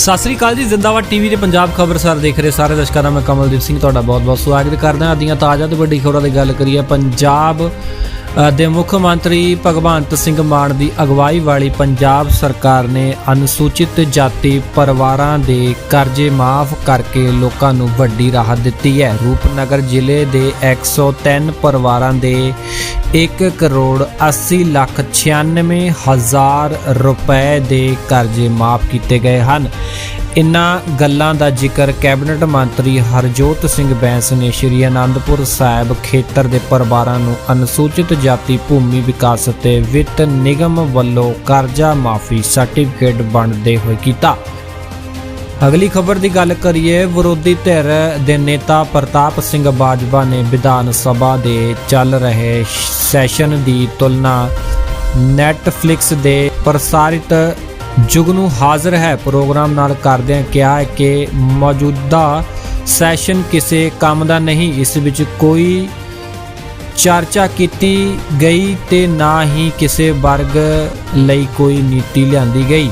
ਸਤਿ ਸ੍ਰੀ ਅਕਾਲ ਜੀ, ਜ਼ਿੰਦਾਬਾਦ ਟੀਵੀ ਦੇ ਪੰਜਾਬ ਖਬਰਸਾਰ ਦੇਖ ਰਹੇ ਸਾਰੇ ਦਰਸ਼ਕਾਂ ਦਾ, ਮੈਂ ਕਮਲਦੀਪ ਸਿੰਘ, ਤੁਹਾਡਾ ਬਹੁਤ-ਬਹੁਤ ਸਵਾਗਤ ਕਰਦਾ ਹਾਂ। ਅਦੀਆਂ ਤਾਜ਼ਾ ਤੇ ਵੱਡੀ ਖਬਰਾਂ ਦੀ ਗੱਲ ਕਰੀਏ, ਪੰਜਾਬ ਦੇ ਮੁੱਖ ਮੰਤਰੀ ਭਗਵੰਤ ਸਿੰਘ ਮਾਨ ਦੀ ਅਗਵਾਈ ਵਾਲੀ ਪੰਜਾਬ ਸਰਕਾਰ ਨੇ ਅਨੁਸੂਚਿਤ ਜਾਤੀ ਪਰਿਵਾਰਾਂ ਦੇ ਕਰਜ਼ੇ ਮਾਫ ਕਰਕੇ ਲੋਕਾਂ ਨੂੰ ਵੱਡੀ ਰਾਹਤ ਦਿੱਤੀ ਹੈ। ਰੂਪਨਗਰ ਜ਼ਿਲ੍ਹੇ ਦੇ 103 ਪਰਿਵਾਰਾਂ ਦੇ 1 ਕਰੋੜ 80 ਲੱਖ 96 ਹਜ਼ਾਰ ਰੁਪਏ ਦੇ ਕਰਜ਼ੇ ਮਾਫ ਕੀਤੇ ਗਏ ਹਨ। ਇਨ੍ਹਾਂ ਗੱਲਾਂ ਦਾ ਜ਼ਿਕਰ ਕੈਬਨਿਟ ਮੰਤਰੀ ਹਰਜੋਤ ਸਿੰਘ ਬੈਂਸ ਨੇ ਸ਼੍ਰੀ ਅਨੰਦਪੁਰ ਸਾਹਿਬ ਖੇਤਰ ਦੇ ਪਰਿਵਾਰਾਂ ਨੂੰ ਅਨੁਸੂਚਿਤ ਜਾਤੀ ਭੂਮੀ ਵਿਕਾਸ ਅਤੇ ਵਿੱਤ ਨਿਗਮ ਵੱਲੋਂ ਕਰਜ਼ਾ ਮਾਫੀ ਸਰਟੀਫਿਕੇਟ ਵੰਡਦੇ ਹੋਏ ਕੀਤਾ। ਅਗਲੀ ਖਬਰ ਦੀ ਗੱਲ ਕਰੀਏ, ਵਿਰੋਧੀ ਧਿਰ ਦੇ ਨੇਤਾ ਪ੍ਰਤਾਪ ਸਿੰਘ ਬਾਜਵਾ ਨੇ ਵਿਧਾਨ ਸਭਾ ਦੇ ਚੱਲ ਰਹੇ ਸੈਸ਼ਨ ਦੀ ਤੁਲਨਾ ਨੈਟਫਲਿਕਸ ਦੇ ਪ੍ਰਸਾਰਿਤ ਜੁਗਨੂ ਹਾਜ਼ਰ ਹੈ। ਪ੍ਰੋਗਰਾਮ ਨਾਲ ਕਰਦਿਆਂ ਕਿਹਾ ਕਿ ਮੌਜੂਦਾ ਸੈਸ਼ਨ ਕਿਸੇ ਕੰਮ ਦਾ ਨਹੀਂ, ਇਸ ਵਿੱਚ ਕੋਈ ਚਰਚਾ ਕੀਤੀ ਗਈ ਤੇ ਨਾ ਹੀ ਕਿਸੇ ਵਰਗ ਲਈ ਕੋਈ ਨੀਤੀ ਲਿਆਂਦੀ ਗਈ।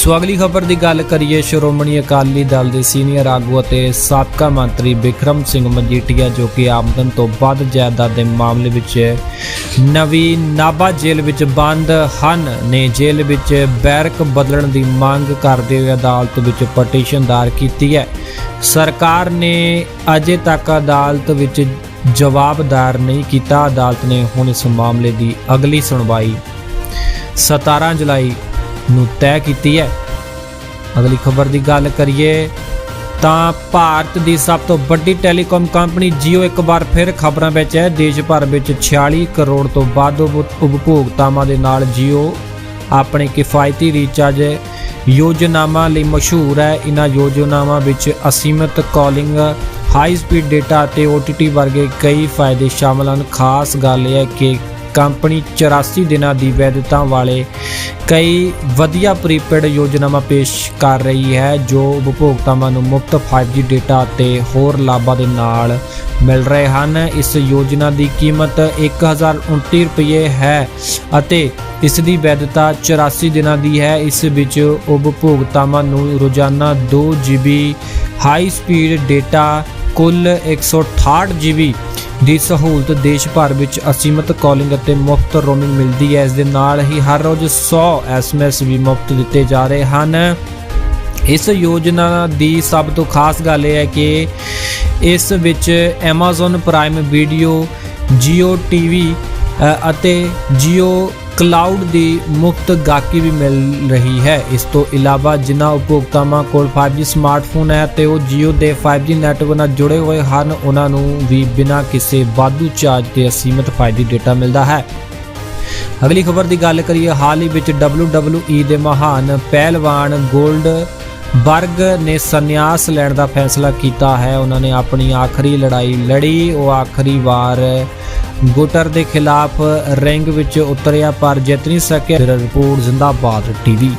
ਸੋ ਅਗਲੀ ਖਬਰ ਦੀ ਗੱਲ ਕਰੀਏ, ਸ਼੍ਰੋਮਣੀ ਅਕਾਲੀ ਦਲ ਦੇ ਸੀਨੀਅਰ ਆਗੂ ਅਤੇ ਸਾਬਕਾ ਮੰਤਰੀ ਬਿਕਰਮ ਸਿੰਘ ਮਜੀਠੀਆ, ਜੋ ਕਿ ਆਮਦਨ ਤੋਂ ਵੱਧ ਜਾਇਦਾਦ ਦੇ ਮਾਮਲੇ ਵਿੱਚ ਨਵੀਂ ਨਾਭਾ ਜੇਲ੍ਹ ਵਿੱਚ ਬੰਦ ਹਨ, ਨੇ ਜੇਲ੍ਹ ਵਿੱਚ ਬੈਰਕ ਬਦਲਣ ਦੀ ਮੰਗ ਕਰਦੇ ਹੋਏ ਅਦਾਲਤ ਵਿੱਚ ਪਟੀਸ਼ਨ ਦਾਇਰ ਕੀਤੀ ਹੈ। ਸਰਕਾਰ ਨੇ ਅਜੇ ਤੱਕ ਅਦਾਲਤ ਵਿੱਚ ਜਵਾਬ ਦਾਇਰ ਨਹੀਂ ਕੀਤਾ। ਅਦਾਲਤ ਨੇ ਹੁਣ ਇਸ ਮਾਮਲੇ ਦੀ ਅਗਲੀ ਸੁਣਵਾਈ 17 ਜੁਲਾਈ ਨੂੰ ਤੈਅ ਕੀਤੀ ਹੈ। ਅਗਲੀ ਖਬਰ ਦੀ ਗੱਲ ਕਰੀਏ ਤਾਂ ਭਾਰਤ ਦੀ ਸਭ ਤੋਂ ਵੱਡੀ ਟੈਲੀਕਾਮ ਕੰਪਨੀ Jio ਇੱਕ ਵਾਰ ਫਿਰ ਖਬਰਾਂ ਵਿੱਚ ਹੈ। ਦੇਸ਼ ਭਰ ਵਿੱਚ 46 ਕਰੋੜ ਤੋਂ ਵੱਧ ਉਪ- ਉਪਭੋਗਤਾਵਾਂ ਦੇ ਨਾਲ Jio ਆਪਣੇ ਕਿਫਾਇਤੀ ਰੀਚਾਰਜ ਯੋਜਨਾਵਾਂ ਲਈ ਮਸ਼ਹੂਰ ਹੈ। ਇਹਨਾਂ ਯੋਜਨਾਵਾਂ ਵਿੱਚ ਅਸੀਮਿਤ ਕਾਲਿੰਗ, ਹਾਈ ਸਪੀਡ ਡਾਟਾ ਅਤੇ OTT ਵਰਗੇ ਕਈ ਫਾਇਦੇ ਸ਼ਾਮਲ ਹਨ। ਖਾਸ ਗੱਲ ਇਹ ਹੈ ਕਿ ਕੰਪਨੀ 84 ਦਿਨਾਂ ਦੀ ਵੈਧਤਾ ਵਾਲੇ ਕਈ ਵਧੀਆ ਪ੍ਰੀਪੇਡ ਯੋਜਨਾਵਾਂ ਪੇਸ਼ ਕਰ ਰਹੀ ਹੈ, ਜੋ ਉਪਭੋਗਤਾਵਾਂ ਨੂੰ ਮੁਫਤ 5G ਡੇਟਾ ਅਤੇ ਹੋਰ ਲਾਭਾਂ ਦੇ ਨਾਲ ਮਿਲ ਰਹੇ ਹਨ। ਇਸ ਯੋਜਨਾ ਦੀ ਕੀਮਤ 1029 ਰੁਪਏ ਹੈ ਅਤੇ ਇਸ ਦੀ ਵੈਧਤਾ 84 ਦਿਨਾਂ ਦੀ ਹੈ। ਇਸ ਵਿੱਚ ਉਪਭੋਗਤਾਵਾਂ ਨੂੰ ਰੋਜ਼ਾਨਾ 2 GB ਹਾਈ ਸਪੀਡ ਡੇਟਾ ਕੁੱਲ 168 GB ਦੀ ਸਹੂਲਤ ਦੇਸ਼ ਭਰ ਵਿੱਚ ਅਸੀਮਤ ਕਾਲਿੰਗ ਅਤੇ ਮੁਫਤ ਰੋਮਿੰਗ ਮਿਲਦੀ ਹੈ। ਇਸ ਦੇ ਨਾਲ ਹੀ ਹਰ ਰੋਜ਼ 100 SMS ਵੀ ਮੁਫਤ ਦਿੱਤੇ ਜਾ ਰਹੇ ਹਨ। ਇਸ ਯੋਜਨਾ ਦੀ ਸਭ ਤੋਂ ਖਾਸ ਗੱਲ ਇਹ ਹੈ ਕਿ ਇਸ ਵਿੱਚ Amazon prime video Jio TV ਅ, ਅਤੇ Jio ਕਲਾਉਡ ਦੀ ਮੁਫਤ ਗਾਹਕੀ ਵੀ ਮਿਲ ਰਹੀ ਹੈ। ਇਸ ਤੋਂ ਇਲਾਵਾ ਜਿਨ੍ਹਾਂ ਉਪਭੋਗਤਾਵਾਂ ਕੋਲ 5G ਸਮਾਰਟਫੋਨ ਹੈ ਤੇ ਉਹ Jio ਦੇ 5G ਨੈਟਵਰਕ ਨਾਲ ਜੁੜੇ ਹੋਏ ਹਨ, ਉਹਨਾਂ ਨੂੰ ਵੀ ਬਿਨਾਂ ਕਿਸੇ ਵਾਧੂ ਚਾਰਜ ਤੇ ਅਸੀਮਿਤ 5G ਡਾਟਾ ਮਿਲਦਾ ਹੈ। ਅਗਲੀ ਖਬਰ ਦੀ ਗੱਲ ਕਰੀਏ, ਹਾਲ ਹੀ ਵਿੱਚ WWE ਦੇ ਮਹਾਨ ਪਹਿਲਵਾਨ ਗੋਲਡ ਬਰਗ ਨੇ ਸੰਨਿਆਸ ਲੈਣ ਦਾ ਫੈਸਲਾ ਕੀਤਾ ਹੈ। ਉਹਨਾਂ ਨੇ ਆਪਣੀ ਆਖਰੀ ਲੜਾਈ ਲੜੀ, ਉਹ ਆਖਰੀ ਵਾਰ ਗੁਟਰ ਦੇ ਖਿਲਾਫ ਰਿੰਗ ਵਿੱਚ ਉਤਰਿਆ ਪਰ ਜਿੱਤ ਨਹੀਂ ਸਕਿਆ ਰਿਪੋਰਟ ਜ਼ਿੰਦਾਬਾਦ ਟੀਵੀ।